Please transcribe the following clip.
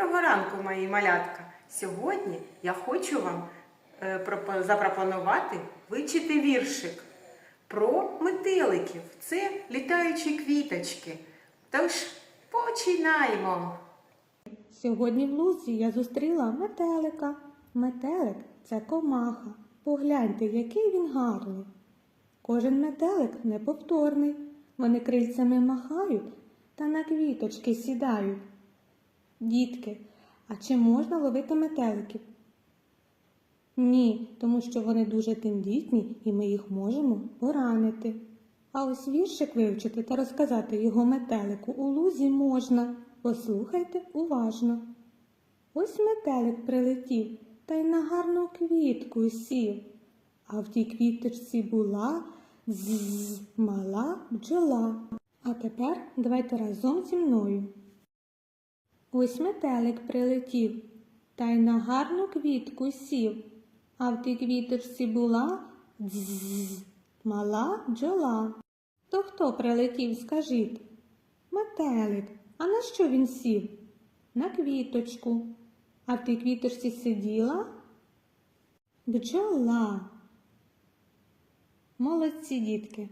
Доброго ранку, мої малятка! Сьогодні я хочу вам е, запропонувати вивчити віршик про метеликів. Це літаючі квіточки. Тож починаємо! Сьогодні в лузі я зустріла метелика. Метелик це комаха. Погляньте, який він гарний. Кожен метелик неповторний. Вони крильцями махають та на квіточки сідають. Дітки, а чи можна ловити метеликів? Ні, тому що вони дуже тендітні і ми їх можемо поранити. А ось віршик вивчити та розказати його метелику у лузі можна. Послухайте уважно. Ось метелик прилетів та й на гарну квітку сів. А в тій квіточці була з мала бджола. А тепер давайте разом зі мною. Ось метелик прилетів та й на гарну квітку сів. А в тій квіточці була дз мала бджола. То хто прилетів, скажіть? Метелик. А на що він сів? На квіточку. А в тій квіточці сиділа бджола. Молодці, дітки.